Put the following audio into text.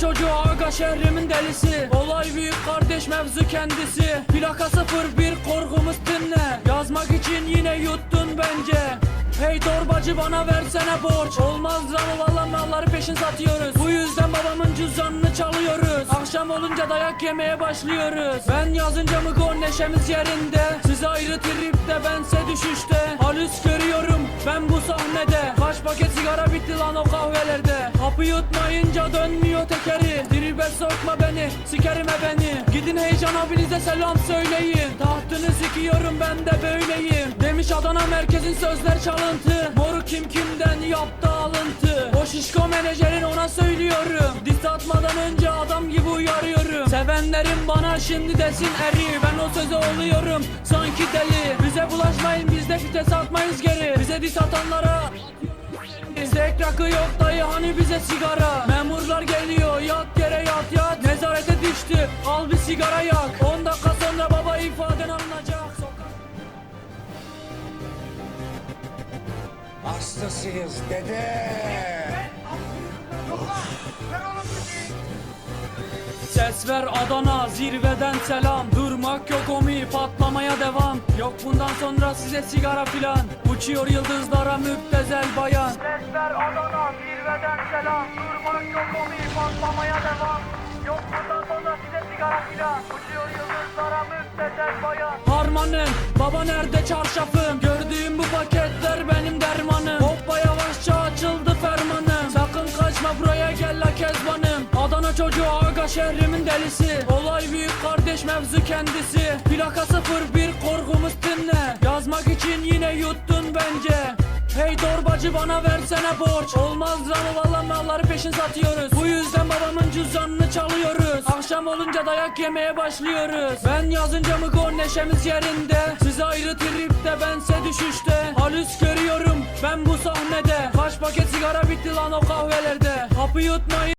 çocuğu aga şehrimin delisi. Olay büyük kardeş mevzu kendisi. Plaka 01 korkumuz dinle. Yazmak için yine yuttun bence. Hey torbacı bana versene borç. Olmaz lan valla malları peşin satıyoruz. Bu yüzden babamın cüzdanını çalıyoruz. Akşam olunca dayak yemeye başlıyoruz. Ben yazınca mı gol neşemiz yerinde? Siz ayrı tripte bense düşüşte. Halüs görüyorum ben bu sahnede. Kaç paket sigara bitti lan o kahvelerde Hapı yutmayınca dönmüyor tekeri. Tribe sokma beni sikerim e beni Gidin heyecan abinize selam söyleyin. Tahtını sikiyorum ben de böyleyim. Demiş Adana merkezin sözler çalıntı. Moru kim kimden yaptı alıntı? O şişko menajerin ona söylüyorum. Diss atmadan önce adam gibi uyarıyorum. Sevenlerim bana şimdi desin eri. Ben o söze oluyorum sanki deli. Bize bulaşmayın biz de fites atmayız geri. Bize diss atanlara Zek rakı yok dayı hani bize sigara? Memurlar geliyor yat yere yat yat. Nezarete düştü al bir sigara yak. 10 dakika sonra baba ifaden alınacak Hastasıyız dede. Ses ver Adana zirveden selam Durmak yok omi patlamaya devam. Yok bundan sonra size sigara filan. Uçuyor yıldızlara müptezel bayan. Ses ver Adana zirveden selam. Durmak yok omi patlamaya devam. Yok bundan sonra size sigara filan. Uçuyor yıldızlara müptezel bayan. Harmanım baba nerede çarşafım? Gördüğüm bu paketler benim dermanım Adana çocuğu aga şehrimin delisi. Olay büyük kardeş mevzu kendisi. Plaka 01 korkumuz dinle. Yazmak için yine yuttun bence. Hey torbacı bana versene borç. Olmaz lan valla malları peşin satıyoruz. Bu yüzden babamın cüzdanını çalıyoruz. Akşam olunca dayak yemeye başlıyoruz. Ben yazınca mı gol neşemiz yerinde? Siz ayrı tripte bense düşüşte. Halüs görüyorum ben bu sahnede. Kaç paket sigara bitti lan o kahvelerde. Hapı yutmayın